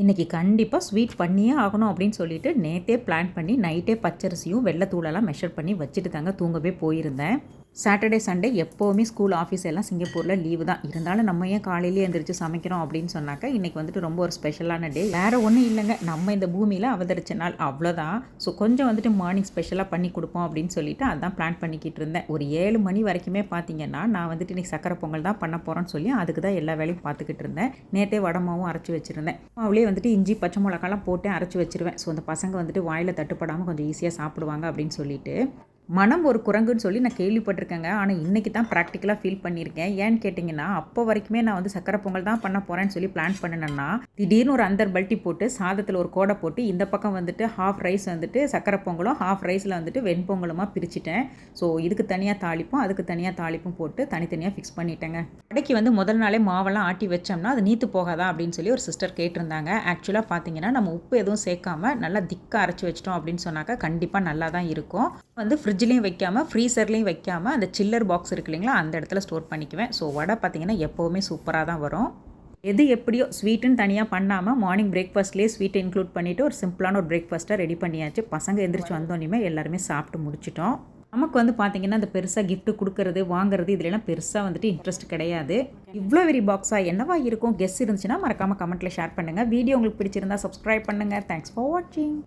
இன்றைக்கி கண்டிப்பாக ஸ்வீட் பண்ணியே ஆகணும் அப்படின்னு சொல்லிட்டு நேற்றே பிளான் பண்ணி நைட்டே பச்சரிசியும் வெள்ளத்தூளெல்லாம் மெஷர் பண்ணி வச்சுட்டு தாங்க தூங்கவே போயிருந்தேன். சாட்டர்டே சண்டே எப்போவுமே ஸ்கூல் ஆஃபீஸ் எல்லாம் சிங்கப்பூரில் லீவு தான். இருந்தாலும் நம்ம ஏன் காலையிலேயே எழுந்திரிச்சு சமைக்கிறோம் அப்படின்னு சொன்னாக்கா இன்றைக்கி வந்துட்டு ரொம்ப ஒரு ஸ்பெஷலான டே வேறு ஒன்றும் இல்லைங்க. நம்ம இந்த பூமியில் அவதரிச்ச நாள் அவ்வளோதான் ஸோ கொஞ்சம் வந்துட்டு மார்னிங் ஸ்பெஷலாக பண்ணி கொடுப்போம் அப்படின்னு சொல்லிட்டு அதான் பிளான் பண்ணிக்கிட்டு இருந்தேன். ஒரு ஏழு மணி வரைக்குமே பார்த்தீங்கன்னா நான் வந்துட்டு இன்றைக்கி சக்கரை பொங்கல் தான் பண்ண போகிறேன்னு சொல்லி அதுக்கு தான் எல்லா வேலையும் பார்த்துக்கிட்டு இருந்தேன். நேற்றே வடமாவும் அரைச்சி வச்சுருந்தேன். அவளே வந்துட்டு இஞ்சி பச்சை மிளகாலாம் போட்டு அரைச்சி வச்சிருவேன். ஸோ அந்த பசங்க வந்துட்டு வாயில் தட்டுப்படாமல் கொஞ்சம் ஈஸியாக சாப்பிடுவாங்க அப்படின்னு சொல்லிட்டு. மனம் ஒரு குரங்குன்னு சொல்லி நான் கேள்விப்பட்டிருக்கேங்க. ஆனால் இன்றைக்கி தான் ப்ராக்டிக்கலாக ஃபீல் பண்ணியிருக்கேன். ஏன்னு கேட்டிங்கன்னா அப்போ வரைக்குமே நான் வந்து சக்கரை பொங்கல் தான் பண்ண போகிறேன்னு சொல்லி பிளான் பண்ணினேன்னா திடீர்னு ஒரு அந்தர் பல்ட்டி போட்டு சாதத்தில் ஒரு கோடை போட்டு இந்த பக்கம் வந்துட்டு ஹாஃப் ரைஸ் வந்துட்டு சக்கரை பொங்கலும் ஹாஃப் ரைஸில் வந்துட்டு வெண்பொங்கலுமாக பிரிச்சுட்டேன். ஸோ இதுக்கு தனியாக தாளிப்பும் அதுக்கு தனியாக தாளிப்பும் போட்டு தனித்தனியாக ஃபிக்ஸ் பண்ணிட்டேங்க. கடைக்கு வந்து முதல் நாளே மாவெல்லாம் ஆட்டி வச்சோம்னா அது நீத்து போகாதா அப்படின்னு சொல்லி ஒரு சிஸ்டர் கேட்டிருந்தாங்க. ஆக்சுவலாக பார்த்தீங்கன்னா நம்ம உப்பு எதுவும் சேர்க்காம நல்லா திக்காக அரைச்சி வச்சிட்டோம் அப்படின்னு சொன்னாக்கா கண்டிப்பாக நல்லா தான் இருக்கும். வந்து ஃப்ரிட்ஜ்லேயும் வைக்காமல் ஃப்ரீசர்லேயும் வைக்காமல் அந்த சில்லர் பாக்ஸ் இருக்கு இல்லைங்களா அந்த இடத்துல ஸ்டோர் பண்ணிக்குவேன். ஸோ வடை பார்த்தீங்கன்னா எப்போவுமே சூப்பராக தான் வரும். எது எப்படியோ ஸ்வீட்டுன்னு தனியாக பண்ணாமல் மார்னிங் பிரேக்ஃபாஸ்ட்லேயே ஸ்வீட்டை இன்க்ளூட் பண்ணிவிட்டு ஒரு சிம்பிளான ஒரு பிரேக்ஃபாஸ்ட்டை ரெடி பண்ணியாச்சு. பசங்க எந்திரிச்சு வந்தோன்னே எல்லாருமே சாப்பிட்டு முடிச்சிட்டோம். நமக்கு வந்து பார்த்தீங்கன்னா அந்த பெருசாக gift கொடுக்கறது வாங்குறது இதுலலாம் பெருசாக வந்துட்டு இன்ட்ரெஸ்ட் கிடையாது. இவ்வளோ வெரி பாக்ஸாக என்னவா இருக்கும்? கெஸ் இருந்துச்சுன்னா மறக்காமல் கமெண்ட்டில் ஷேர் பண்ணுங்கள் வீடியோ உங்களுக்கு பிடிச்சிருந்தா சப்ஸ்கிரைப் பண்ணுங்கள் தேங்க்ஸ் ஃபார் வாட்சிங்